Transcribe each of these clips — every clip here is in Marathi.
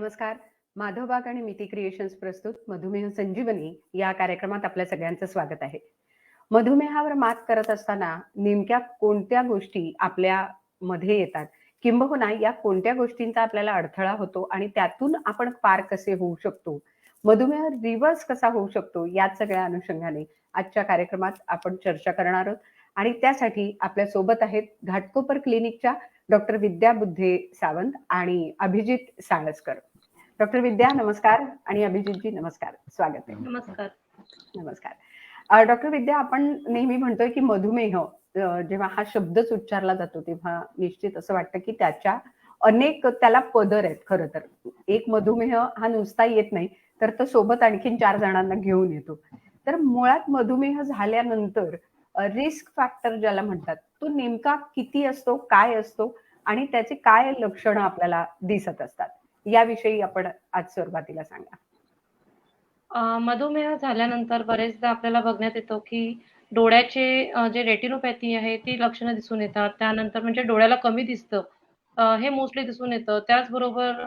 नमस्कार. माधवबाग आणि मिती क्रिएशन्स प्रस्तुत मधुमेह संजीवनी या कार्यक्रमात आपल्या सगळ्यांचं स्वागत आहे. मधुमेहावर मात करत असताना नेमक्या कोणत्या गोष्टी आपल्यामध्ये येतात? किंबहुना या कोणत्या गोष्टींचा आपल्याला अडथळा होतो आणि त्यातून आपण पार कसे होऊ शकतो? मधुमेह रिव्हर्स कसा होऊ शकतो? याच सगळ्या अनुषंगाने आजच्या कार्यक्रमात आपण चर्चा करणार आहोत आणि त्यासाठी आपल्यासोबत आहेत घाटकोपर क्लिनिकच्या डॉक्टर विद्या बुद्धे सावंत आणि अभिजित साळसकर. डॉक्टर विद्या नमस्कार आणि अभिजितजी नमस्कार. स्वागत आहे. नमस्कार. नमस्कार. डॉक्टर विद्या आपण नेहमी म्हणतोय की मधुमेह अ, जेव्हा हा शब्दच उच्चारला जातो तेव्हा निश्चित असं वाटतं की त्याच्या अनेक त्याला पदर आहेत खरं तर. एक मधुमेह हा नुसता येत नाही तर तो सोबत आणखीन 4 जणांना घेऊन येतो. तर मुळात मधुमेह झाल्यानंतर रिस्क फॅक्टर ज्याला म्हणतात तो नेमका किती असतो? काय असतो? आणि त्याचे काय लक्षणं आपल्याला दिसत असतात? याविषयी आपण आज सुरुवातीला सांगा. मधुमेह झाल्यानंतर बरेचदा आपल्याला बघण्यात येतो की डोळ्याचे जे रेटिनोपॅथी आहे ती लक्षणं दिसून येतात. त्यानंतर म्हणजे डोळ्याला कमी दिसतं. हे मोस्टली दिसून येतं. त्याचबरोबर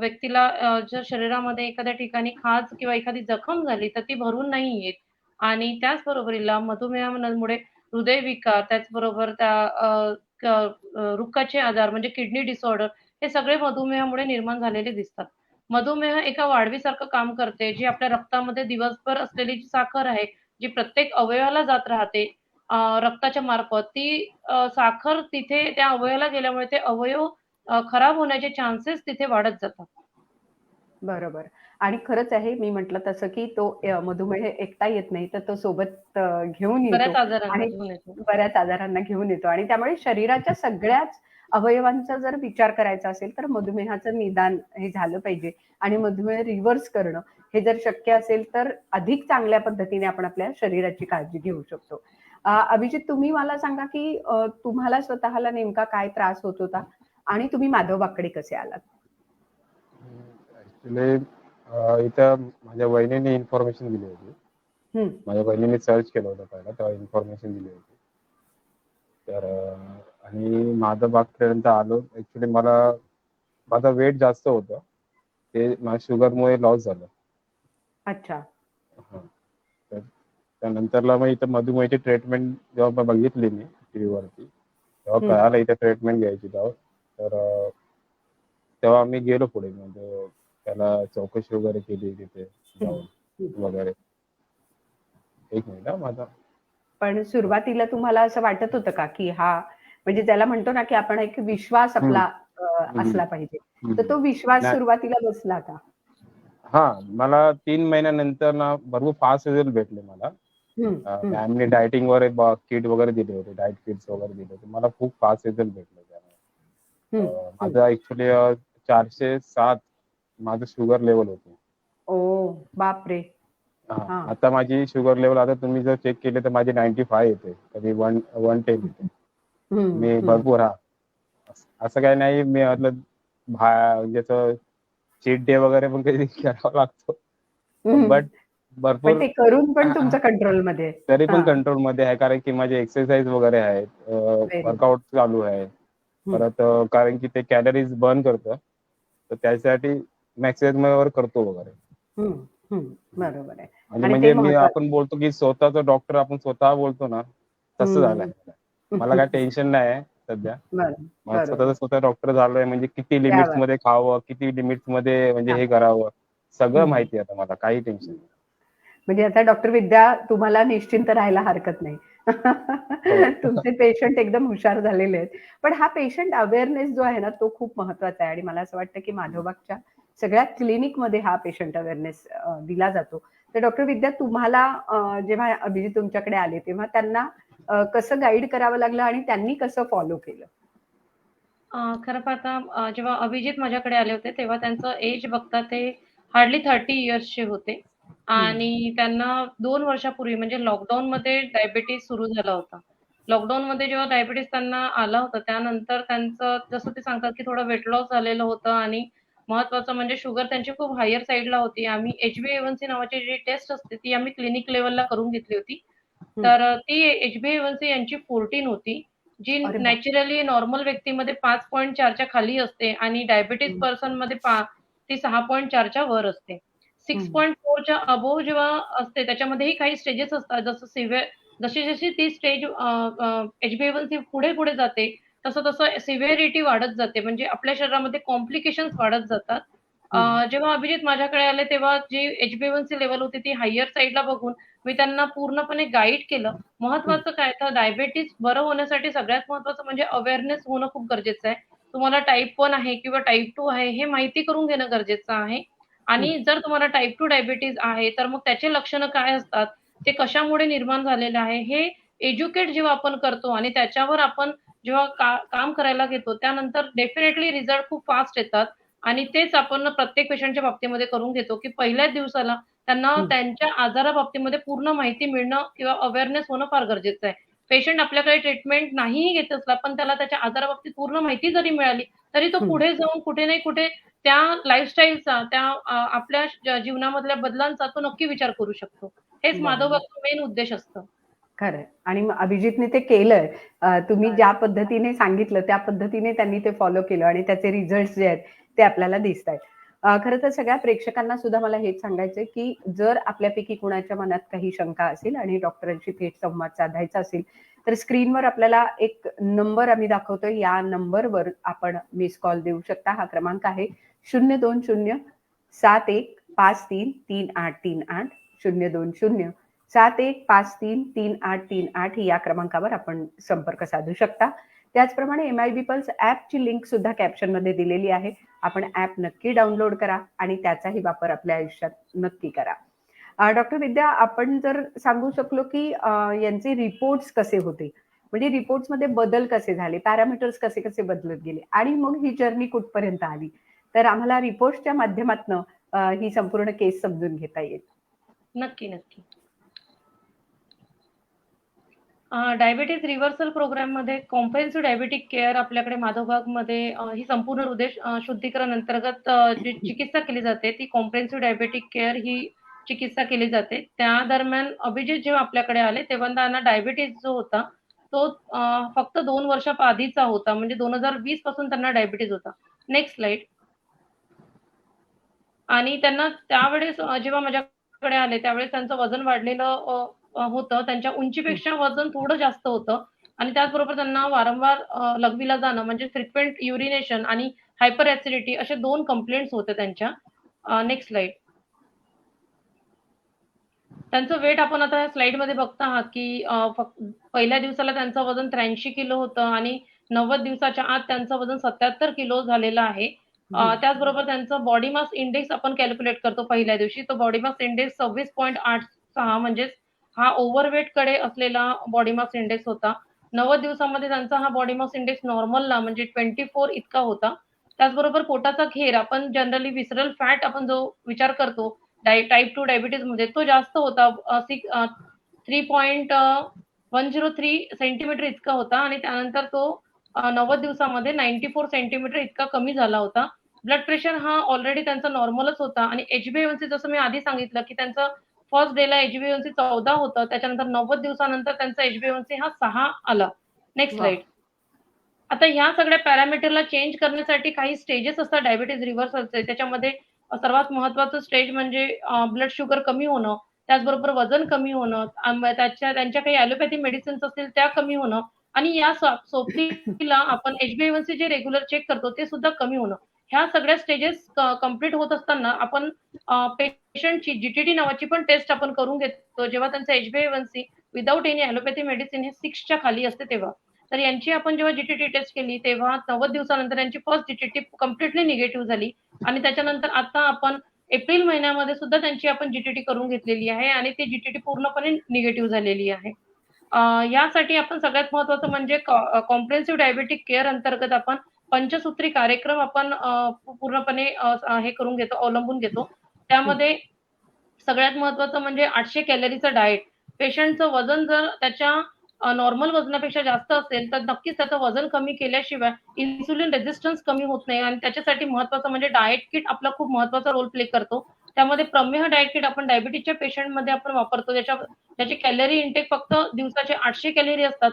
व्यक्तीला जर शरीरामध्ये एखाद्या ठिकाणी खाज किंवा एखादी जखम झाली तर ती भरून नाही येत. आणि त्याचबरोबरीला मधुमेहामुळे हृदयविकार त्याचबरोबर त्या रुक्काचे आजार म्हणजे किडनी डिसऑर्डर हे सगळे मधुमेहामुळे निर्माण झालेले दिसतात. मधुमेह एका वाढवीसारखं काम करते, जी आपल्या रक्तामध्ये दिवसभर असलेली जी साखर आहे, जी प्रत्येक अवयवाला जात राहते रक्ताच्या मार्फत ती साखर तिथे त्या अवयवाला गेल्यामुळे ते अवयव खराब होण्याचे चान्सेस तिथे वाढत जातात. बरोबर. आणि खरंच आहे मी म्हटलं तसं की तो मधुमेह एकटा येत नाही तर तो सोबत घेऊन येतो. बऱ्याच आजारांना घेऊन येतो आणि त्यामुळे शरीराच्या सगळ्याच अवयवांचा जर विचार करायचा असेल तर मधुमेहाचं निदान हे झालं पाहिजे आणि मधुमेह रिव्हर्स करणं हे जर शक्य असेल तर अधिक चांगल्या पद्धतीने आपण आपल्या शरीराची काळजी घेऊ शकतो. अभिजित तुम्ही मला सांगा की तुम्हाला स्वतःला नेमका काय त्रास होत होता? आणि तुम्ही माधवबागकडे कसे आलात? इथं माझ्या वहिनीने इन्फॉर्मेशन दिली होती. माझ्या बहिणीने सर्च केलं होतं पहिलं तेव्हा इन्फॉर्मेशन दिली होती. तर आणि माधवबागपर्यंत आलो. ॲक्चुअली मला माझं वेट जास्त होतं. ते माझ्या शुगरमुळे लॉस झालं. अच्छा. हां. तर त्यानंतरला मग इथं मधुमेहाची ट्रीटमेंट जेव्हा बघितली मी टीव्हीवरती, तेव्हा. कळालं इथे ट्रीटमेंट घ्यायची तेव्हा. तर तेव्हा आम्ही गेलो पुढे म्हणजे त्याला चौकशी वगैरे केली तिथे जाऊन. वगैरे. एक मिनिट माझा पण सुरुवातीला तुम्हाला असं वाटत होतं का की हा म्हणजे त्याला म्हणतो ना की आपण एक विश्वास. आपला. असला पाहिजे. तर तो. विश्वास सुरुवातीला बसला का? हां, मला 3 महिन्यानंतर ना भरपूर फास्ट रिझल्ट भेटले मला. डायटिंगवर एक ब किट वगैरे दिले होते. डाएट किट्स वगैरे दिले होते. मला खूप फास्ट रिझल्ट भेटले त्यामुळे. माझं ॲक्चुअली अ, 407 माझं शुगर लेव्हल होती. ओह! बापरे! आता माझी शुगर लेव्हल आता तुम्ही जर चेक केली तर माझी 95 येते. कधी वन 110 येते. मी. भरपूर हां. असं काही नाही मी म्हणजे असं चीट डे वगैरे पण कधी करावा लागतो. बट भरपूर ते करून पण हां, हां. तुमचं कंट्रोलमध्ये आहे. तरी पण हां. कंट्रोलमध्ये आहे कारण की माझे एक्सरसाइज वगैरे आहेत. वर्कआउट चालू आहे. परत कारण की ते कॅलरीज बर्न करतं. तर त्यासाठी मॅक्सिमम करतो वगैरे. बरोबर आहे. म्हणजे म्हणजे मी आपण बोलतो की स्वतःचा डॉक्टर आपण स्वतः बोलतो ना, तसं झालंय. मला काही टेन्शन नाही सध्या. मला स्वतःचा. स्वतः डॉक्टर झालोय म्हणजे किती क्या बात लिमिट्समध्ये खावं, किती लिमिट्समध्ये म्हणजे क्या हे करावं, सगळं. माहिती आता मला. काही टेन्शन. नाही. म्हणजे आता डॉक्टर विद्या तुम्हाला निश्चिंत राहायला हरकत नाही. हो. तुमचे पेशंट एकदम हुशार झालेले आहेत. पण हा पेशंट अवेअरनेस जो आहे ना, तो खूप महत्त्वाचा आहे आणि मला असं वाटतं की माधवबागच्या सगळ्या क्लिनिकमध्ये हा पेशंट अवेअरनेस दिला जातो. तर डॉक्टर विद्या तुम्हाला जेव्हा अभिजित तुमच्याकडे आले तेव्हा त्यांना कसं गाईड करावं लागलं आणि त्यांनी कसं फॉलो केलं? खरं पाहता जेव्हा अभिजित माझ्याकडे आले होते, तेव्हा त्यांचं एज बघता ते हार्डली 30 इयर्सचे होते. आणि त्यांना 2 वर्षापूर्वी म्हणजे लॉकडाऊनमध्ये डायबिटीज सुरू झाला होता. लॉकडाऊनमध्ये जेव्हा डायबिटीज त्यांना आला होता, त्यानंतर त्यांचं जसं ते सांगतात, की थोडं वेट लॉस झालेलं होतं आणि महत्त्वाचं म्हणजे शुगर त्यांची खूप हायर साइडला होती. आम्ही HbA1c नावाची जी टेस्ट असते, ती आम्ही क्लिनिक लेव्हलला करून घेतली होती. तर ती HbA1c यांची 14 होती. जी! नॅचरली नॉर्मल व्यक्तीमध्ये 5.4 च्या खाली असते आणि डायबिटीज हं. पर्सनमध्ये पा ती सहा पॉईंट चारच्या वर असते सिक्स. पॉईंट फोरच्या अबोव जेव्हा असते त्याच्यामध्येही काही स्टेजेस असतात जसं सिव्हिअर जशी जशी ती स्टेज एचबीएवनसी पुढे पुढे जाते तसं तसं सिव्हिअरिटी वाढत जाते म्हणजे आपल्या शरीरामध्ये कॉम्प्लिकेशन्स वाढत जातात जेव्हा अभिजित माझ्याकडे आले तेव्हा जी एचबीएवनसी लेवल होती ती हायर साईडला बघून मी त्यांना पूर्णपणे गाईड केलं. महत्वाचं काय तर डायबेटीज बरं होण्यासाठी सगळ्यात महत्वाचं म्हणजे अवेअरनेस होणं खूप गरजेचं आहे. तुम्हाला टाईप वन आहे किंवा टाईप टू आहे हे माहिती करून घेणं गरजेचं आहे. आणि जर तुम्हाला टाईप टू डायबिटीज आहे तर मग त्याचे लक्षणं काय असतात? ते कशामुळे निर्माण झालेलं आहे? हे एज्युकेट जेव्हा आपण करतो आणि त्याच्यावर आपण जेव्हा का, काम करायला घेतो त्यानंतर डेफिनेटली रिझल्ट खूप फास्ट येतात. आणि तेच आपण प्रत्येक पेशंटच्या बाबतीमध्ये करून घेतो की पहिल्याच दिवसाला त्यांना. त्यांच्या आजारा बाबतीमध्ये पूर्ण माहिती मिळणं किंवा अवेअरनेस होणं फार गरजेचं आहे. पेशंट आपल्याकडे ट्रीटमेंट नाहीही घेत असला पण त्याला त्याच्या आजाराबाबतीत पूर्ण माहिती जरी मिळाली तरी तो. पुढे जाऊन कुठे नाही कुठे त्या लाईफस्टाईलचा त्या आपल्या जीवनामधल्या बदलांचा तो नक्की विचार करू शकतो. हेच. माधवबागचं मेन उद्देश असतं. खरंय आणि अभिजितने ते केलंय. तुम्ही ज्या पद्धतीने सांगितलं त्या पद्धतीने त्यांनी ते फॉलो केलं आणि त्याचे रिझल्ट जे आहेत ते आपल्याला दिसत आहेत खरं तर सगळ्या प्रेक्षकांना सुद्धा मला हेच सांगायचंय की जर आपल्यापैकी कुणाच्या मनात काही शंका असेल आणि डॉक्टरांशी थेट संवाद साधायचा असेल तर स्क्रीनवर आपल्याला एक नंबर आम्ही दाखवतोय. या नंबरवर आपण मिस कॉल देऊ शकता. हा क्रमांक आहे शून्य दोन शून्य सात एक पाच तीन तीन आठ तीन आठ. शून्य दोन शून्य सात एक पाच तीन तीन आठ तीन आठ या क्रमांकावर आपण संपर्क साधू शकता. त्याचप्रमाणे एम आय बी पल्स ॲपची लिंक सुद्धा कॅप्शनमध्ये दिलेली आहे. आपण ॲप नक्की डाउनलोड करा आणि त्याचाही वापर आपल्या आयुष्यात नक्की करा. डॉक्टर विद्या आपण जर सांगू शकलो की यांचे रिपोर्ट्स कसे होते? म्हणजे रिपोर्ट्समध्ये बदल कसे झाले? पॅरामीटर्स कसे कसे बदलत गेले? आणि मग ही जर्नी कुठपर्यंत आली? तर आम्हाला रिपोर्ट्सच्या माध्यमातून ही संपूर्ण केस समजून घेता येईल. नक्की नक्की. डायबिटीज रिव्हर्सल प्रोग्राममध्ये कॉम्प्रेन्सिव्ह डायबिटिक केअर आपल्याकडे माधवबागमध्ये ही संपूर्ण हृदय शुद्धीकरण अंतर्गत जी चिकित्सा केली जाते ती कॉम्प्रेन्सिव्ह डायबिटिक केअर ही चिकित्सा केली जाते. त्या दरम्यान अभिजित जेव्हा आपल्याकडे आले तेव्हा त्यांना डायबिटीज जो होता तो फक्त दोन वर्षा आधीचा होता. म्हणजे दोन हजार वीसपासून त्यांना डायबिटीज होता. नेक्स्ट स्लाइड आणि त्यांना त्यावेळेस जेव्हा माझ्याकडे आले त्यावेळेस त्यांचं वजन वाढलेलं होतं. त्यांच्या उंचीपेक्षा वजन थोडं जास्त होतं. आणि त्याचबरोबर त्यांना वारंवार लघवीला जाणं म्हणजे फ्रिक्वेंट युरिनेशन आणि हायपर ऍसिडिटी असे दोन कंप्लेंट्स होते त्यांच्या. नेक्स्ट स्लाइड त्यांचं वेट आपण आता या स्लाइडमध्ये बघता आहात की पहिल्या दिवसाला त्यांचं वजन त्र्याऐंशी किलो होतं आणि नव्वद दिवसाच्या आत त्यांचं वजन सत्याहत्तर किलो झालेलं आहे. त्याचबरोबर त्यांचं बॉडी मास इंडेक्स आपण कॅल्क्युलेट करतो पहिल्या दिवशी. तो बॉडी मास इंडेक्स सव्वीस पॉईंट आठ सहा म्हणजेच हा ओव्हरवेटकडे असलेला बॉडी मास इंडेक्स होता. नव्वद दिवसामध्ये त्यांचा हा बॉडी मास इंडेक्स नॉर्मलला म्हणजे ट्वेंटी फोर इतका होता. त्याचबरोबर पोटाचा घेर आपण जनरली विसरल फॅट आपण जो विचार करतो टाईप टू डायबिटीजमध्ये तो जास्त होता. Three point one zero three centimetre इतका होता आणि त्यानंतर तो नव्वद दिवसामध्ये नाईन्टी फोर सेंटीमीटर इतका कमी झाला होता. ब्लड प्रेशर हा ऑलरेडी त्यांचा नॉर्मलच होता आणि एचबीएमसी जसं मी आधी सांगितलं की त्यांचं फर्स्ट डेला एचबीएनसी चौदा होतं. त्याच्यानंतर नव्वद दिवसानंतर त्यांचा एचबीएनसी हा सहा आला. नेक्स्ट. स्लाइड आता ह्या सगळ्या पॅरामीटरला चेंज करण्यासाठी काही स्टेजेस असतात. डायबिटीज रिव्हर्सलचे त्याच्यामध्ये सर्वात महत्वाचं स्टेज म्हणजे ब्लड शुगर कमी होणं. त्याचबरोबर वजन कमी होणं. त्याच्या त्यांच्या काही ॲलोपॅथी मेडिसिन्स असतील त्या कमी होणं. आणि या सो- सोबतीला आपण एचबीएनसी जे रेग्युलर चेक करतो ते सुद्धा कमी होणं. ह्या सगळ्या स्टेजेस कंप्लीट होत असताना आपण पेशंटची जीटीटी नावाची पण टेस्ट आपण करून घेतो. जेव्हा त्यांचं C without any allopathy medicine हे सिक्सच्या खाली असते तेव्हा. तर यांची आपण जेव्हा जीटीटी टेस्ट केली तेव्हा नव्वद दिवसानंतर यांची फर्स्ट जीटीटी कम्प्लिटली निगेटिव्ह झाली. आणि त्याच्यानंतर आता आपण एप्रिल महिन्यामध्ये सुद्धा त्यांची आपण जीटीटी करून घेतलेली आहे आणि ती जीटीटी पूर्णपणे निगेटिव्ह झालेली आहे. यासाठी आपण सगळ्यात महत्वाचं म्हणजे कॉम्प्रेन्सिव्ह डायबेटिक केअर अंतर्गत आपण पंचसूत्री कार्यक्रम आपण पूर्णपणे हे करून घेतो अवलंबून घेतो. त्यामध्ये सगळ्यात महत्वाचं म्हणजे आठशे कॅलरीचं डाएट. पेशंटचं वजन जर त्याच्या नॉर्मल वजनापेक्षा जास्त असेल तर नक्कीच त्याचं वजन कमी केल्याशिवाय इन्सुलिन रेझिस्टन्स कमी होत नाही. आणि त्याच्यासाठी महत्वाचं म्हणजे डाएट किट आपला खूप महत्त्वाचा रोल प्ले करतो. त्यामध्ये प्रमेह डाएट किट आपण डायबिटीजच्या पेशंटमध्ये आपण वापरतो. ज्याच्या त्याची कॅलरी इंटेक फक्त दिवसाचे आठशे कॅलरी असतात.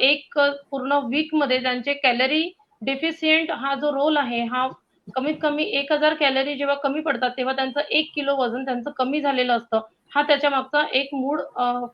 एक पूर्ण वीकमध्ये त्यांचे कॅलरी डेफिशियंट हा जो रोल आहे हा कमीत कमी एक हजार कॅलरी जेव्हा कमी पडतात तेव्हा त्यांचं एक किलो वजन त्यांचं कमी झालेलं असतं. हा त्याच्या मागचा एक मूळ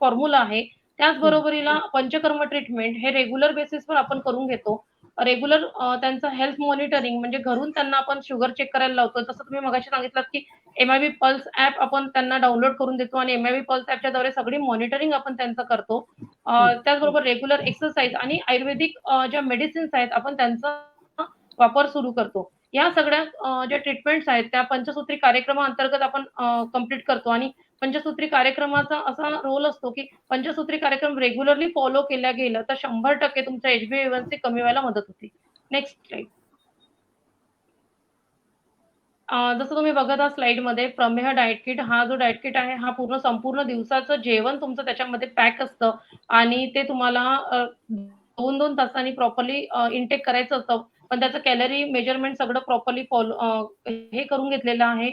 फॉर्म्युला आहे. त्याचबरोबरीला पंचकर्म ट्रीटमेंट हे रेग्युलर बेसिसवर आपण करून घेतो. रेग्युलर त्यांचं हेल्थ मॉनिटरिंग म्हणजे घरून त्यांना आपण शुगर चेक करायला लावतो जसं तुम्ही मगाशी सांगितलं की एमआयबी पल्स ऍप आपण त्यांना डाउनलोड करून देतो आणि एमआयबी पल्स ऍपच्या द्वारे सगळी मॉनिटरिंग आपण त्यांचं करतो. त्याचबरोबर रेग्युलर एक्सरसाइज आणि आयुर्वेदिक ज्या मेडिसिन्स आहेत आपण त्यांचा वापर सुरू करतो. या सगळ्या ज्या ट्रीटमेंट्स आहेत त्या पंचसूत्री कार्यक्रमाअंतर्गत आपण कंप्लीट करतो आणि पंचसूत्री कार्यक्रमाचा असा रोल असतो की पंचसूत्री कार्यक्रम रेग्युलरली फॉलो केला गेला तर शंभर टक्के तुमचा एचबीएवनसी कमी व्हायला मदत होते. नेक्स्ट स्लाइड जसं तुम्ही बघत आहात स्लाइडमध्ये प्रमेह डाएट किट हा जो डाएट किट आहे हा पूर्ण संपूर्ण दिवसाचं जेवण तुमचं त्याच्यामध्ये पॅक असतं आणि ते तुम्हाला दोन दोन तासांनी प्रॉपरली इनटेक करायचं असतं. पण त्याचं कॅलरी मेजरमेंट सगळं प्रॉपरली फॉलो हे करून घेतलेलं आहे.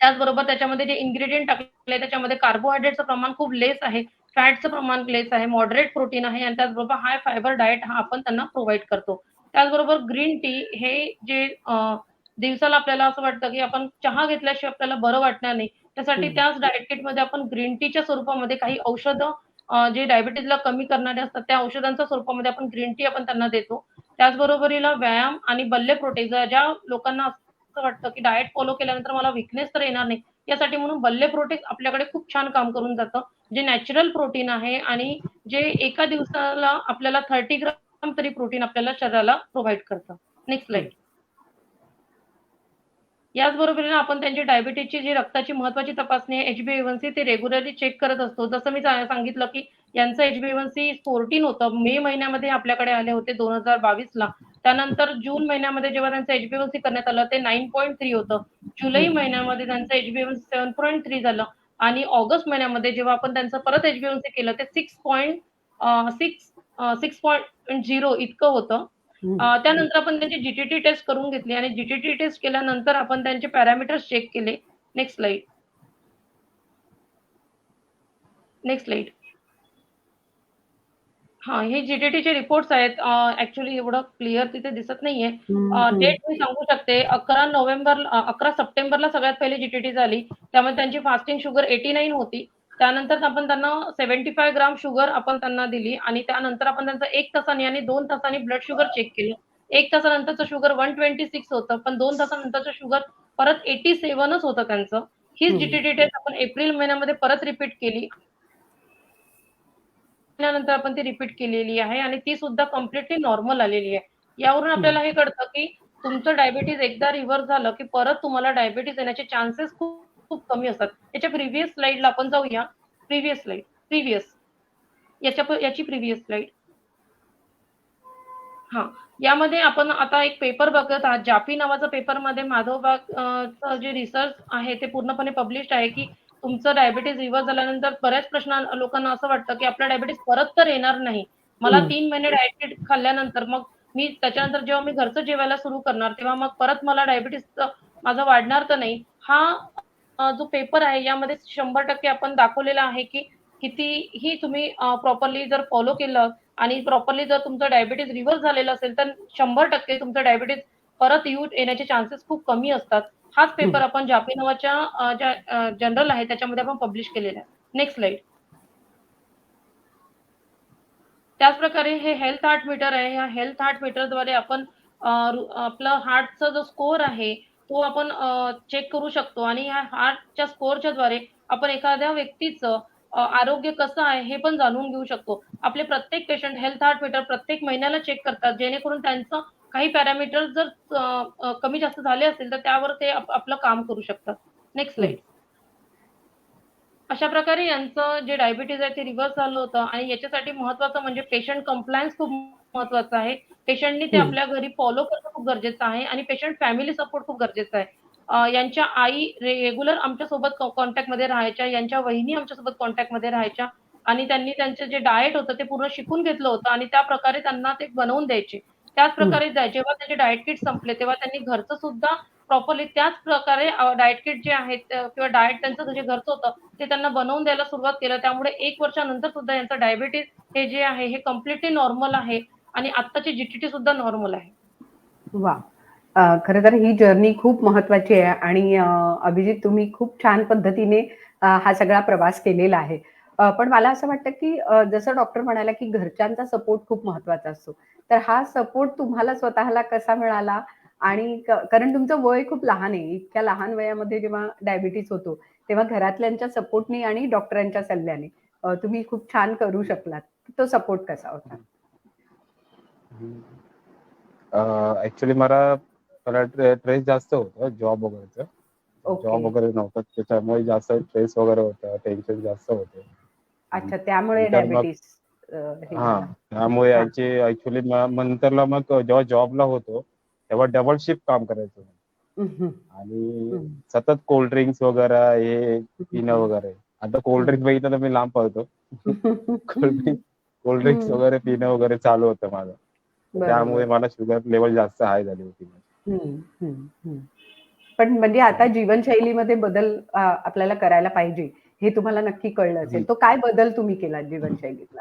त्याचबरोबर त्याच्यामध्ये जे इन्ग्रेडियंट टाकले त्याच्यामध्ये कार्बोहायड्रेटचं प्रमाण खूप लेस आहे. फॅटचं प्रमाण लेस आहे. मॉडरेट प्रोटीन आहे. आणि त्याचबरोबर हाय फायबर डाएट हा आपण त्यांना प्रोव्हाइड करतो. त्याचबरोबर ग्रीन टी हे जे दिवसाला आपल्याला असं वाटतं की आपण चहा घेतल्याशिवाय आपल्याला बरं वाटणार नाही. त्यासाठी. त्याच डाएट किटमध्ये आपण ग्रीन टीच्या स्वरूपामध्ये काही औषधं जे डायबिटीजला कमी करणारे असतात त्या औषधांच्या स्वरूपामध्ये आपण ग्रीन टी आपण त्यांना देतो. त्याचबरोबरीला व्यायाम आणि बल्ले प्रोटीन ज्या लोकांना असं वाटतं की डाएट फॉलो केल्यानंतर मला विकनेस तर येणार नाही. यासाठी म्हणून बल्ले प्रोटीन आपल्याकडे खूप छान काम करून जातं. जे नॅचरल प्रोटीन आहे आणि जे एका दिवसाला आपल्याला थर्टी ग्राम तरी प्रोटीन आपल्याला शरीराला प्रोव्हाइड करतं. नेक्स्ट लाइट याचबरोबरीने आपण त्यांची डायबिटीजची जी रक्ताची महत्वाची तपासणी आहे एचबीएवनसी ते रेग्युलरली चेक करत असतो. जसं मी सांगितलं की यांचं एचबीएवनसी फोर्टीन होतं. मे महिन्यामध्ये आपल्याकडे आले होते दोन हजार बावीसला. त्यानंतर जून महिन्यामध्ये जेव्हा त्यांचं एचबीएवनसी करण्यात आलं ते नाईन पॉईंट थ्री होतं. जुलै महिन्यामध्ये त्यांचं एचबीएवनसी सेव्हन पॉईंट थ्री झालं. आणि ऑगस्ट महिन्यामध्ये जेव्हा आपण त्यांचं परत H B A one C केलं ते six point six six point zero इतकं होतं. त्यानंतर आपण त्यांची जीटीटी टेस्ट करून घेतली आणि जीटीटी टेस्ट केल्यानंतर आपण त्यांचे पॅरामीटर्स चेक केले. नेक्स्ट स्लाइड नेक्स्ट स्लाइड हा हे जीटीटीचे रिपोर्ट्स आहेत. ऍक्च्युली एवढं क्लिअर तिथे दिसत नाहीये. डेट मी सांगू शकते. अकरा नोव्हेंबर अकरा सप्टेंबरला सगळ्यात पहिली जीटीटी झाली. त्यामुळे त्यांची फास्टिंग शुगर एटी नाईन होती. त्यानंतर आपण त्यांना सेव्हन्टी फाय ग्राम शुगर आपण त्यांना दिली आणि त्यानंतर आपण त्यांचं एक तासाने आणि दोन तासांनी ब्लड शुगर चेक केलं. एक तासानंतरचं शुगर वन ट्वेंटी सिक्स होतं पण दोन तासानंतरचं शुगर परत एटी सेव्हनच होतं त्यांचं. हीच. जीटीटी टेस्ट आपण एप्रिल महिन्यामध्ये परत रिपीट केली. महिन्यानंतर आपण ती रिपीट केलेली आहे आणि ती सुद्धा कम्प्लिटली नॉर्मल आलेली आहे. यावरून आपल्याला हे कळतं की तुमचं डायबिटीज एकदा रिव्हर्स झालं की परत तुम्हाला डायबिटीज येण्याचे चान्सेस खूप खूप कमी असतात. याच्या प्रिव्हियस स्लाइडला आपण जाऊया. प्रिव्हियस स्लाइड प्रिव्हियस याच्या याची प्रिव्हियस स्लाइड हा. यामध्ये आपण आता एक पेपर बघत आहात. जापी नावाचा पेपरमध्ये माधव बाग जे रिसर्च आहे ते पूर्णपणे पब्लिश आहे की तुमचं डायबिटीज रिव्हर्स झाल्यानंतर बऱ्याच प्रश्न लोकांना असं वाटतं की आपला डायबिटीज परत तर येणार नाही. मला. तीन महिने डायबिटीज खाल्ल्यानंतर मग मी त्याच्यानंतर जेव्हा मी घरचं जेवायला सुरू करणार तेव्हा मग परत मला डायबिटीज माझा वाढणार तर नाही? हा जो पेपर आहे यामध्ये शंभर टक्के आपण दाखवलेला आहे की कितीही तुम्ही प्रॉपरली जर फॉलो केलं आणि प्रॉपरली जर तुमचं डायबिटीज रिव्हर्स झालेलं असेल तर शंभर टक्के तुमचं डायबिटीज परत येऊ येण्याचे चान्सेस खूप कमी असतात. हाच पेपर आपण जापी नावाच्या ज्या जनरल आहे त्याच्यामध्ये आपण पब्लिश केलेला आहे. नेक्स्ट स्लाइड त्याचप्रकारे हे हेल्थ हार्ट मीटर आहे. ह्या हेल्थ हार्ट मीटरद्वारे आपण आपलं हार्टचा जो स्कोर आहे तो आपण चेक करू शकतो. आणि ह्या हार्टच्या स्कोअरच्या द्वारे आपण एखाद्या व्यक्तीचं आरोग्य कसं आहे हे पण जाणून घेऊ शकतो. आपले प्रत्येक पेशंट हेल्थ हार्ट मीटर प्रत्येक महिन्याला चेक करतात जेणेकरून त्यांचं काही पॅरामीटर जर कमी जास्त झाले असतील तर त्यावर ते आप- आपलं काम करू शकतात. नेक्स्ट स्लाइड अशा प्रकारे यांचं जे डायबिटीज आहे ते रिव्हर्स झालं होतं. आणि याच्यासाठी महत्वाचं म्हणजे पेशंट कम्प्लायन्स खूप महत्वाचं आहे. पेशंटनी ते. आपल्या घरी फॉलो करणं खूप गरजेचं आहे. आणि पेशंट फॅमिली सपोर्ट खूप गरजेचा आहे. यांच्या आई रेग्युलर आमच्यासोबत कॉन्टॅक्टमध्ये राहायच्या. यांच्या वहिनी आमच्यासोबत कॉन्टॅक्टमध्ये राहायच्या. आणि त्यांनी त्यांचं जे डाएट होतं ते पूर्ण शिकून घेतलं होतं. आणि त्या प्रकारे त्यांना ते बनवून द्यायचे. त्याच प्रकारे जेव्हा त्याचे डाएट किट संपले तेव्हा त्यांनी घरचं सुद्धा प्रॉपरली त्याच प्रकारे डाएट किट जे आहेत किंवा डाएट त्यांचं जे घरचं होतं ते त्यांना बनवून द्यायला सुरुवात केलं. त्यामुळे एक वर्षानंतर सुद्धा यांचं डायबिटीज हे जे आहे हे कम्प्लिटली नॉर्मल आहे आणि आत्ताची जीटीटी सुद्धा नॉर्मल आहे. वा. खर तर ही जर्नी खूप महत्वाची आहे आणि अभिजित तुम्ही खूप छान पद्धतीने हा सगळा प्रवास केलेला आहे. पण मला असं वाटतं, की जसं डॉक्टर म्हणाला, की घरच्यांचा सपोर्ट खूप महत्त्वाचा असतो. तर हा सपोर्ट तुम्हाला स्वतःला कसा मिळाला? आणि कारण तुमचं वय खूप लहान आहे. इतक्या लहान वयामध्ये जेव्हा डायबिटीज होतो, तेव्हा घरातल्यांच्या सपोर्टनी आणि डॉक्टरांच्या सल्ल्याने तुम्ही खूप छान करू शकलात. तो सपोर्ट कसा होता? ऍक्च्युली मला मला स्ट्रेस जास्त होतं जॉब वगैरेचं. ओके. जॉब वगैरे नव्हतं त्याच्यामुळे जास्त स्ट्रेस वगैरे होतं, टेन्शन जास्त होतं. अच्छा त्यामुळे अ, हे. त्यामुळे. यांची ऍक्च्युली नंतरला मग जेव्हा जॉबला होतो, तेव्हा डबल शिफ्ट काम करायचो. आणि. सतत कोल्ड ड्रिंक्स वगैरे हे पिणं. वगैरे. आता कोल्ड. ड्रिंक्स बघितलं तर मी लांब पळतो. Cold drinks cold drinks. वगैरे पिणं वगैरे चालू होतं माझं. त्यामुळे. मला शुगर लेव्हल जास्त हाय झाली होती. पण म्हणजे आता. जीवनशैलीमध्ये बदल आपल्याला करायला पाहिजे, हे तुम्हाला नक्की कळलं. असेल. तो काय बदल तुम्ही केलात जीवनशैलीतला?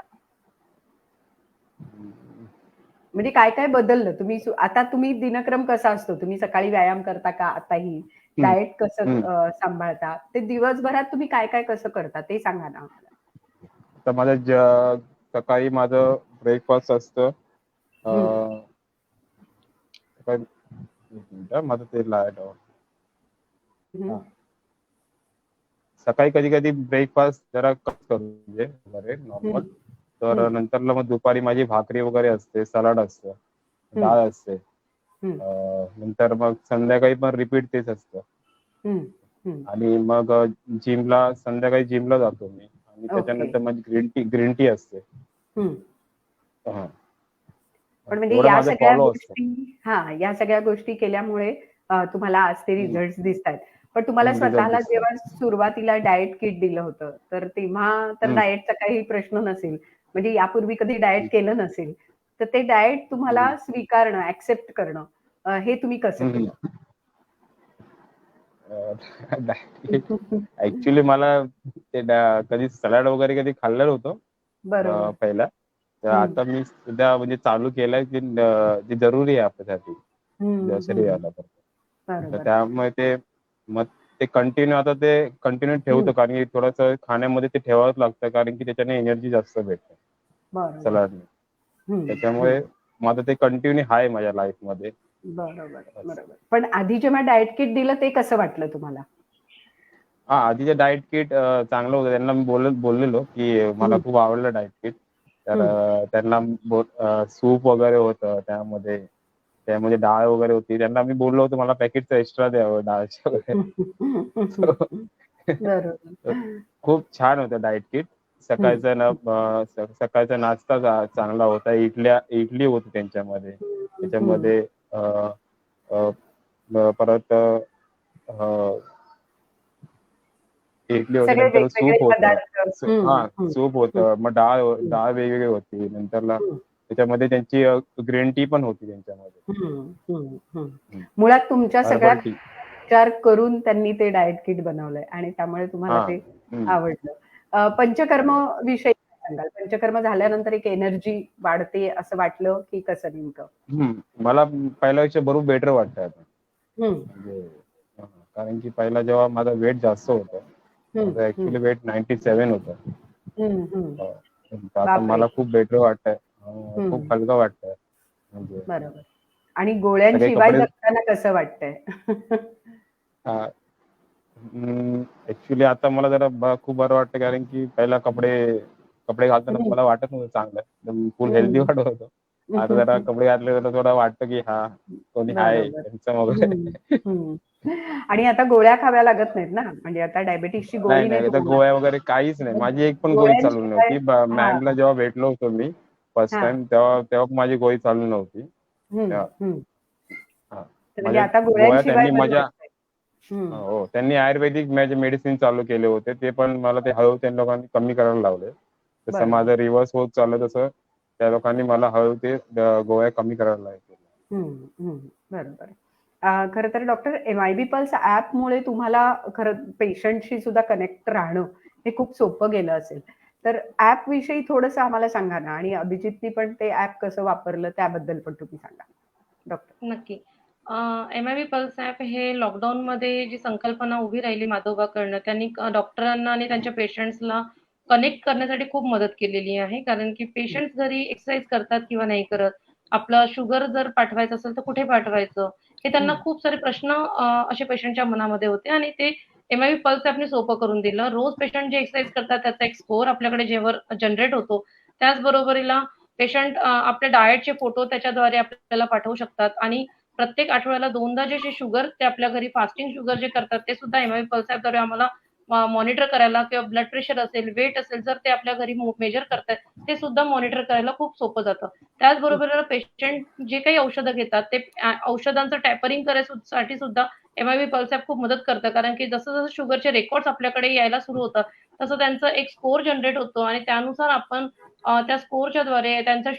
म्हणजे काय-काय बदललं? तुम्ही आता तुम्ही दिनक्रम कसा असतो? तुम्ही सकाळी व्यायाम करता का आताही? डाएट कसं सांभाळता? ते दिवसभरात तुम्ही काय-काय कसं करता ते सांगा ना? तर माझं सकाळी माझं ब्रेकफास्ट असतं. माझं ते लाइट सकाळी कधी-कधी ब्रेकफास्ट जरा करतो म्हणजे वगैरे नॉर्मल. तर. नंतरला मग दुपारी माझी भाकरी वगैरे असते, सलाड असतं. डाळ असते. नंतर मग संध्याकाळी पण रिपीट तेच असतं. आणि मग जिमला संध्याकाळी जिमला जातो मी आणि. त्याच्यानंतर माझी ग्रीन टी ग्रीन टी असते. पण म्हणजे या सगळ्या. गोष्टी हां, या सगळ्या गोष्टी केल्यामुळे तुम्हाला आज ते. रिझल्ट्स दिसतायत. पण तुम्हाला स्वतःला. जेव्हा सुरुवातीला डाएट किट दिलं होतं, तर तेव्हा तर. डाएटचा काही प्रश्न नसेल. म्हणजे यापूर्वी कधी डाएट. केलं नसेल. तर ते डाएट तुम्हाला. स्वीकारणं, ॲक्सेप्ट करणं हे तुम्ही कसं केलं? ऍक्च्युली मला ते कधी सलाड वगैरे कधी खाल्लं नव्हतं बरोबर. पहिला. तर. आता मी सध्या म्हणजे चालू केलंय जरुरी आहे आपल्यासाठी. शरीराला. त्यामुळे ते मग ते कंटिन्यू आता ते कंटिन्यू ठेवतो. कारण की थोडंसं खाण्यामध्ये ते ठेवावंच लागतं कारण की त्याच्याने एनर्जी जास्त भेटते. सलाडने. त्याच्यामुळे माझं ते कंटिन्यू आहे माझ्या लाईफमध्ये. बरोबर, असं. बरोबर. पण आधी जेव्हा डाएट किट दिलं ते कसं वाटलं तुम्हाला? हां, आधीचं डाएट किट चांगलं होतं. त्यांना मी बोल बोललेलो की मला. खूप आवडलं डाएट किट. तर त्यांना सूप वगैरे होतं त्यामध्ये. त्यामध्ये डाळ वगैरे होती. त्यांना मी बोललो होतो मला पॅकेटचं एक्स्ट्रा द्यावं डाळचं वगैरे. खूप छान होतं डाएट किट. सकाळचा ना सकाळचा नाश्ता चांगला होता. इडल्या इडली होती त्यांच्यामध्ये. त्याच्यामध्ये परत इडली होती, सूप होतं. हं, सूप होतं. मग डाळ. डाळ वेगवेगळी होती. नंतरला. त्याच्यामध्ये त्यांची ग्रीन टी पण होती त्यांच्यामध्ये. मुळात तुमच्या सगळ्या. विचार करून त्यांनी ते डाएट किट बनवलंय आणि त्यामुळे तुम्हाला. ते. आवडलं. पंचकर्म. विषयी सांगाल? पंचकर्म झाल्यानंतर एक एनर्जी वाढते असं वाटलं की कसं नेमकं? मला पहिल्यापेक्षा बरोबर बेटर वाटतंय आता. हं. म्हणजे कारण की पहिला जेव्हा माझं वेट जास्त होतं. माझं. ऍक्च्युअली वेट 97 होतं. हं, हं. हो. तर आता! मला खूप बेटर वाटतंय. खूप हलकं वाटतंय. म्हणजे बरोबर. आणि गोळ्यांशिवाय जगताना कसं वाटतंय? ऍक्च्युली आता मला जरा खूप बरं वाटतं कारण की पहिला कपडे कपडे घालताना. मला वाटत नव्हतं चांगलं. Full healthy. वाटत होतं. आता जरा कपडे घातले तर थोडं वाटतं की हां, कोणी आहे वगैरे. आणि आता गोळ्या खाव्या लागत नाहीत ना, म्हणजे आता डायबिटीजची नाही, गोळी नाही. गोळ्या वगैरे काहीच नाही. माझी एक पण गोळी चालू नव्हती. मॅमला जेव्हा भेटलो होतो मी फर्स्ट. टाईम तेव्हा तेव्हा माझी गोळी चालू नव्हती. म्हणजे गोळ्या गोळ्यांशिवाय त्यांनी माझ्या. हं. त्यांनी आयुर्वेदिक माझे मेडिसिन चालू केले होते. ते पण मला ते हळू त्या लोकांनी कमी करायला लावले. जसं बरोबर. माझं रिव्हर्स होत चाललं तसं त्या लोकांनी मला हळू ते गोळ्या कमी करायला हं. बरोबर. खरं तर डॉक्टर एम-आय-बी पल्स ॲपमुळे तुम्हाला खरं पेशंटशी सुद्धा कनेक्ट राहणं हे खूप सोपं गेलं असेल. तर ॲपविषयी थोडंसं आम्हाला सांगा ना आणि अभिजितनी पण ते ॲप कसं वापरलं त्याबद्दल पण तुम्ही सांगा? डॉक्टर. नक्की. एम-आय-व्ही पल्स ॲप हे लॉकडाऊनमध्ये जी संकल्पना उभी राहिली माधवबाकडनं त्यांनी क डॉक्टरांना आणि त्यांच्या पेशंट्सला कनेक्ट करण्यासाठी खूप मदत केलेली आहे. कारण की पेशंट्स घरी एक्सरसाइज करतात किंवा नाही करत. आपलं शुगर जर पाठवायचं असेल तर कुठे पाठवायचं? हे त्यांना. खूप सारे प्रश्न असे पेशंटच्या मनामध्ये होते आणि ते एम-आय-व्ही पल्स आपण सोपं करून दिलं. रोज पेशंट जे एक्सरसाइज करतात त्याचा एक स्कोर आपल्याकडे जेवर जनरेट होतो. त्याचबरोबरीला पेशंट आपल्या डाएटचे फोटो त्याच्याद्वारे आपल्याला पाठवू शकतात आणि प्रत्येक आठवड्याला दोनदा जे शुगर ते आपल्या घरी फास्टिंग शुगर जे करतात ते सुद्धा एम-आय-व्ही पल्स ऍपद्वारे आम्हाला मॉनिटर करायला किंवा ब्लड प्रेशर असेल, वेट असेल जर ते आपल्या घरी मेजर करतायत ते सुद्धा मॉनिटर करायला खूप सोपं जातं. त्याचबरोबर पेशंट जे काही औषधं घेतात ते औषधांचं टॅपरिंग करायसाठी सुद्धा एम-आय-व्ही पल्स ॲप खूप मदत करतं. कारण की जसं-जसं शुगरचे रेकॉर्ड्स आपल्याकडे यायला सुरू होतात, तसं त्यांचा एक स्कोर जनरेट होतो आणि त्यानुसार आपण त्या स्कोरच्याद्वारे त्यांच्या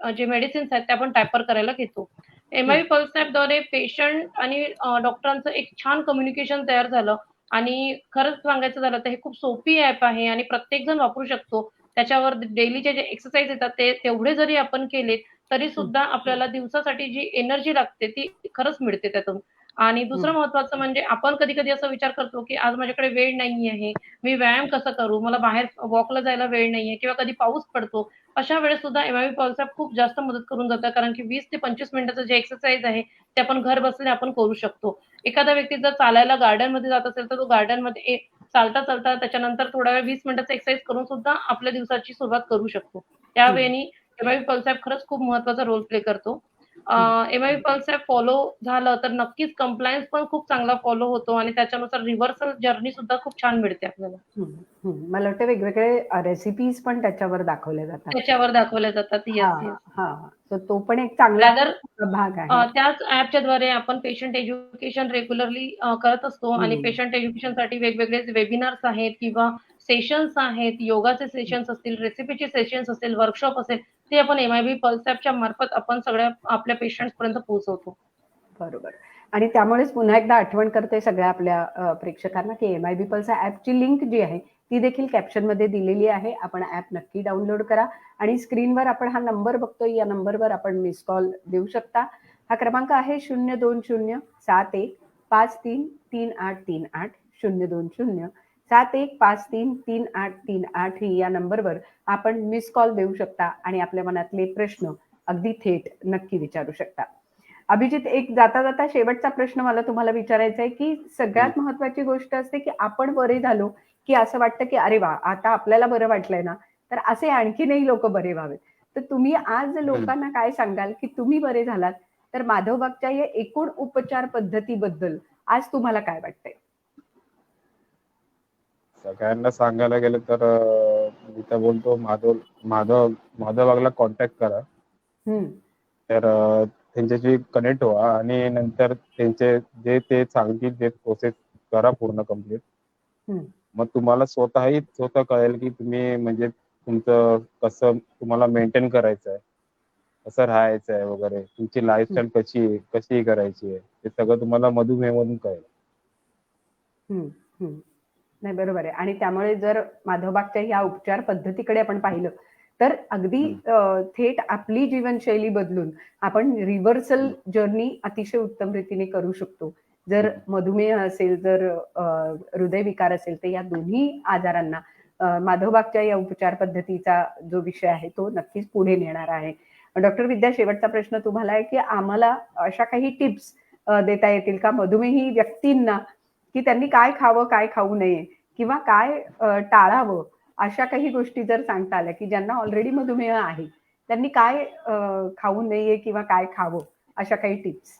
अ, जे मेडिसिन्स आहेत ते आपण टॅपर करायला घेतो. हं. एम-आय-व्ही पल्स ॲपद्वारे पेशंट आणि डॉक्टरांचं एक छान कम्युनिकेशन तयार झालं आणि खरंच सांगायचं झालं तर हे खूप सोपी ॲप आहे आणि प्रत्येकजण वापरू शकतो. त्याच्यावर डेलीचे जे एक्सरसाइज येतात ते तेवढे जरी आपण केले तरी. सुद्धा आपल्याला दिवसासाठी जी एनर्जी लागते ती खरंच मिळते त्यातून. आणि दुसरं. महत्त्वाचं म्हणजे आपण कधी-कधी असा विचार करतो, की आज माझ्याकडे वेळ नाही आहे. मी व्यायाम कसा करू? मला बाहेर वॉकला जायला वेळ नाहीये किंवा कधी पाऊस पडतो. अशा वेळेस सुद्धा एम-आय-व्ही पल्स ॲप खूप जास्त मदत करून जातं. कारण की 20 ते 25 मिनिटाचं जे एक्सरसाइज आहे ते आपण घर बसल्या आपण करू शकतो. एखादा व्यक्ती जर चालायला गार्डनमध्ये जात असेल तर तो गार्डनमध्ये चालता-चालता त्याच्यानंतर थोडा वेळ 20 मिनिटाचा एक्सरसाइज करून सुद्धा आपल्या दिवसाची सुरुवात करू शकतो. त्यावेळी एम-आय-व्ही पल्स ॲप खरंच खूप महत्त्वाचा रोल प्ले करतो. अ, हं. एम-आय-व्ही पल्स ॲप फॉलो झालं तर नक्कीच कंप्लायन्स पण खूप चांगला फॉलो होतो आणि त्याच्यानुसार रिव्हर्सल जर्नी सुद्धा खूप छान मिळते आपल्याला. मला वाटतं वेगवेगळे रेसिपीज पण त्याच्यावर दाखवल्या जातात. त्याच्यावर दाखवल्या जातात. तो पण एक चांगला भाग आहे. त्याच ॲपच्याद्वारे आपण पेशंट एज्युकेशन रेग्युलरली करत असतो आणि. पेशंट एज्युकेशनसाठी वेगवेगळे वेबिनार्स आहेत किंवा सेशन्स आहेत, योगाचे सेशन्स असतील, रेसिपीचे सेशन्स असतील, वर्कशॉप असेल, ते आपण एम आय बी पल्स ॲपच्या मार्फत आपण सगळ्या आपल्या पेशंट्सपर्यंत पोहोचवतो. बरोबर. आणि त्यामुळेच पुन्हा एकदा आठवण करते सगळ्या आपल्या प्रेक्षकांना, की एम आय बी पल्स ऍपची लिंक जी आहे ती देखील कॅप्शनमध्ये दिलेली आहे. आपण ॲप नक्की डाउनलोड करा आणि स्क्रीनवर आपण हा नंबर बघतोय या नंबरवर आपण मिस कॉल देऊ शकता. हा क्रमांक आहे शून्य दोन शून्य सात एक पाच तीन तीन आठ तीन आठ शून्य दोन शून्य 020 71 53 3838 020 71 53 3838 ही या नंबरवर आपण मिस कॉल देऊ शकता आणि आपल्या मनातले प्रश्न अगदी थेट नक्की विचारू शकता. अभिजित एक जाता-जाता शेवटचा प्रश्न मला तुम्हाला विचारायचा आहे, की. सगळ्यात महत्त्वाची गोष्ट असते, की आपण बरे झालो, की असं वाटतं, की अरे वाह! आता आपल्याला बरं वाटलंय ना, तर असे आणखीनही लोकं बरे व्हावेत. तर तुम्ही आज. लोकांना काय सांगाल, की तुम्ही बरे झालात, तर माधवबागच्या या एकूण उपचार पद्धतीबद्दल आज तुम्हाला काय वाटतंय? सगळ्यांना सांगायला गेलं तर मी तर बोलतो माधव माधव माधवबागला कॉन्टॅक्ट करा. तर त्यांच्याशी कनेक्ट व्हा आणि नंतर त्यांचे जे ते सांगतील ते प्रोसेस करा पूर्ण कंप्लीट. हं. मग तुम्हाला स्वतःही स्वतः कळेल, की तुम्ही म्हणजे तुमचं कसं तुम्हाला मेंटेन करायचं आहे, कसं राहायचं आहे वगैरे. तुमची. लाईफस्टाईल कशी कशी करायची आहे, ते सगळं तुम्हाला मधुमेहमधून कळेल. नाही बरोबर आहे आणि त्यामुळे जर माधवबागच्या ह्या उपचार पद्धतीकडे आपण पाहिलं, तर अगदी थेट आपली जीवनशैली बदलून आपण रिव्हर्सल. जर्नी अतिशय उत्तम रीतीने करू शकतो. जर. मधुमेह असेल, जर हृदयविकार असेल, तर या दोन्ही आजारांना माधवबागच्या या उपचार पद्धतीचा जो विषय आहे, तो नक्कीच पुढे नेणार आहे. डॉक्टर विद्या शेवटचा प्रश्न तुम्हाला आहे, की आम्हाला अशा काही टिप्स देता येतील का मधुमेही व्यक्तींना, की त्यांनी काय खावं, काय खाऊ नये किंवा काय टाळावं? अशा काही गोष्टी जर सांगता आल्या, की ज्यांना ऑलरेडी मधुमेह आहे, त्यांनी काय खाऊ नये किंवा काय खावं? अशा काही टिप्स?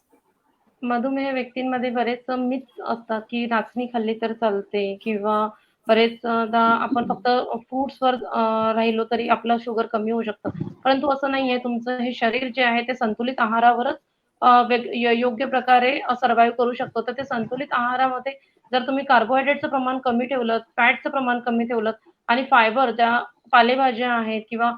मधुमेह व्यक्तींमध्ये बरेच मिथ असतात, की नाचणी खाल्ली तर चालते किंवा बरेचदा आपण फक्त फ्रुट्सवर वर राहिलो तरी आपलं शुगर कमी होऊ शकतं. परंतु असं नाहीये. तुमचं हे शरीर जे आहे ते संतुलित आहारावरच योग्य प्रकारे सर्वाईव्ह करू शकतो. तर ते संतुलित आहारामध्ये जर तुम्ही कार्बोहायड्रेटचं प्रमाण कमी ठेवलं फॅटचं प्रमाण कमी ठेवलं आणि फायबर ज्या पालेभाज्या आहेत किंवा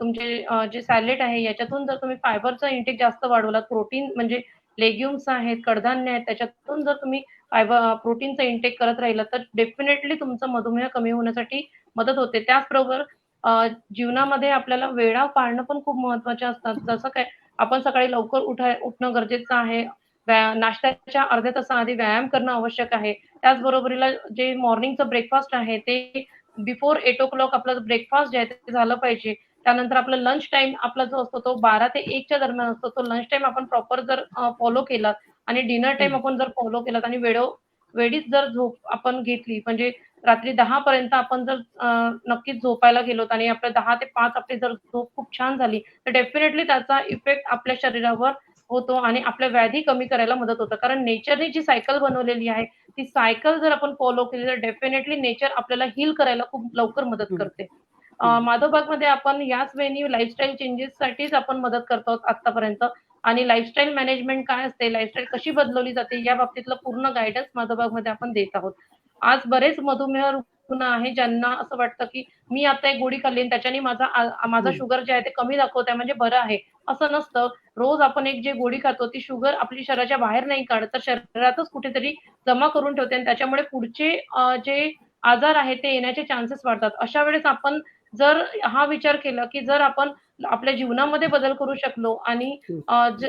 तुमचे जे सॅलेड आहे याच्यातून जर तुम्ही फायबरचा इंटेक जास्त वाढवलात, प्रोटीन म्हणजे लेग्युम्स आहेत, कडधान्य आहेत, त्याच्यातून जर तुम्ही फायबर प्रोटीनचा इंटेक करत राहिला तर डेफिनेटली तुमचा मधुमेह कमी होण्यासाठी मदत होते. त्याचबरोबर जीवनामध्ये आपल्याला वेळा पाळणं पण खूप महत्त्वाचे असतात. जसं काय आपण सकाळी लवकर उठाय उठणं गरजेचं आहे. नाश्त्याच्या अर्ध्या तासाआधी व्यायाम करणं आवश्यक आहे. त्याचबरोबरीला जे मॉर्निंगचं ब्रेकफास्ट आहे ते बिफोर एट ओ क्लॉक आपलं ब्रेकफास्ट जे आहे ते झालं पाहिजे. त्यानंतर आपला लंच टाइम आपला जो असतो तो बारा ते एकच्या दरम्यान असतो. तो लंच टाइम आपण प्रॉपर जर फॉलो केला आणि डिनर टाइम आपण जर फॉलो केलात आणि वेळो वेळीच जर झोप आपण घेतली म्हणजे रात्री दहा पर्यंत आपण जर नक्कीच झोपायला गेलोत आणि आपल्या दहा ते पाच आपली जर झोप खूप छान झाली तर डेफिनेटली त्याचा इफेक्ट आपल्या शरीरावर होतो आणि आपल्या व्याधी कमी करायला मदत होतं. कारण नेचरने जी सायकल बनवलेली आहे ती सायकल जर आपण फॉलो केली तर डेफिनेटली नेचर आपल्याला हील करायला खूप लवकर मदत. करते. माधवबागमध्ये आपण याच वेनी लाईफस्टाईल चेंजेस साठीच आपण मदत करतो आहोत आतापर्यंत. आणि लाईफस्टाईल मॅनेजमेंट काय असते? लाईफस्टाईल कशी बदलवली जाते? या बाबतीतलं पूर्ण गायडन्स माधवबागमध्ये आपण देत आहोत. आज बरेच मधुमेह रुग्ण आहे ज्यांना असं वाटतं की मी आता एक गोळी खाल्ली आणि त्याच्याने माझा माझा. शुगर जे आहे ते कमी दाखवत आहे म्हणजे बरं आहे. असं नसतं. रोज आपण एक जे गोळी खातो ती शुगर आपली शरीराच्या बाहेर नाही काढत तर शरीरातच कुठेतरी जमा करून ठेवते आणि त्याच्यामुळे पुढचे जे आजार आहेत ते येण्याचे चान्सेस वाढतात. अशा वेळेस आपण जर हा विचार केला की जर आपण आपल्या जीवनामध्ये बदल करू शकलो आणि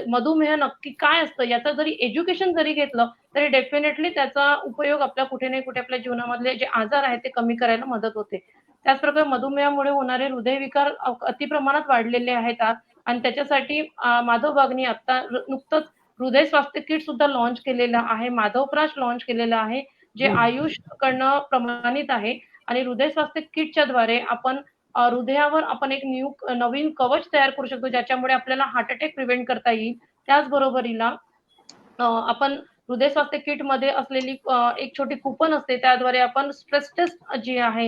मधुमेह नक्की काय असतं याचं जरी एज्युकेशन जरी घेतलं तरी डेफिनेटली त्याचा उपयोग आपल्या कुठे ना कुठे आपल्या जीवनामधले जे आजार आहेत ते कमी करायला मदत होते. त्याचप्रकारे मधुमेहामुळे होणारे हृदयविकार अतिप्रमाणात वाढलेले आहेत आणि त्याच्यासाठी माधव बागनी आता नुकतंच हृदय स्वास्थ्य किट सुद्धा लॉन्च केलेलं आहे. माधवप्राश लॉन्च केलेलं आहे जे. आयुष कडनं प्रमाणित आहे. आणि हृदय स्वास्थ्य किटच्या द्वारे आपण हृदयावर आपण एक न्यू नवीन कवच तयार करू शकतो ज्याच्यामुळे आपल्याला हार्ट अटॅक प्रिव्हेंट करता येईल. त्याचबरोबरीला आपण हृदय स्वास्थ्य किटमध्ये असलेली एक छोटी कुपन असते त्याद्वारे आपण स्ट्रेस टेस्ट जी आहे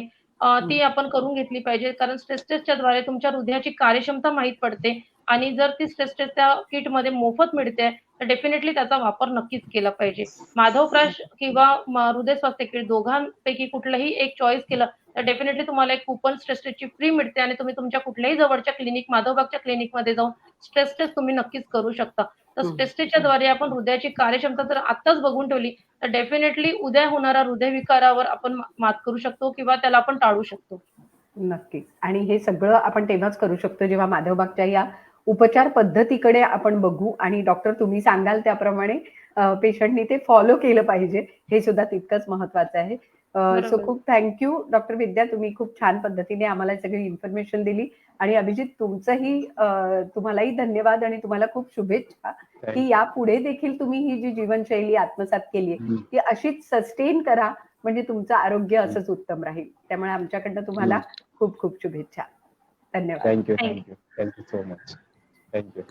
ती आपण करून घेतली पाहिजे. कारण स्ट्रेस टेस्टच्या द्वारे तुमच्या हृदयाची कार्यक्षमता माहीत पडते. आणि जर ती टेस्ट त्या किटमध्ये मोफत मिळते तर डेफिनेटली त्याचा वापर नक्कीच केला पाहिजे. माधवप्राश किंवा हृदय स्वास्थ्य किट दोघांपैकी कुठलंही एक चॉईस केलं तर डेफिनेटली तुम्हाला एक कुपन स्ट्रेस टेस्टची फ्री मिळते आणि तुम्ही तुमच्या कुठल्याही जवळच्या क्लिनिक माधवबागच्या क्लिनिकमध्ये जाऊन स्ट्रेस टेस्ट तुम्ही नक्कीच करू शकता. तर. स्ट्रेस टेस्टच्या द्वारे आपण हृदयाची कार्यक्षमता जर आत्ताच बघून ठेवली तर डेफिनेटली उद्या होणाऱ्या हृदयविकारावर आपण मात करू शकतो किंवा त्याला आपण टाळू शकतो. नक्कीच. आणि हे सगळं आपण तेव्हाच करू शकतो जेव्हा माधवबागच्या या उपचार पद्धतीकडे आपण बघू आणि डॉक्टर तुम्ही सांगाल त्याप्रमाणे पेशंटनी ते फॉलो केलं पाहिजे. हे सुद्धा तितकंच महत्वाचं आहे. सो. खूप थँक्यू डॉक्टर विद्या. तुम्ही खूप छान पद्धतीने आम्हाला सगळी इन्फॉर्मेशन दिली. आणि अभिजित तुमचंही तुम्हालाही धन्यवाद आणि तुम्हाला खूप शुभेच्छा की यापुढे देखील तुम्ही ही जी जीवनशैली आत्मसात केली आहे ती अशीच सस्टेन करा म्हणजे तुमचं आरोग्य असंच उत्तम राहील. त्यामुळे आमच्याकडनं तुम्हाला खूप खूप शुभेच्छा. धन्यवाद. Thank you thank you thank you so much thank you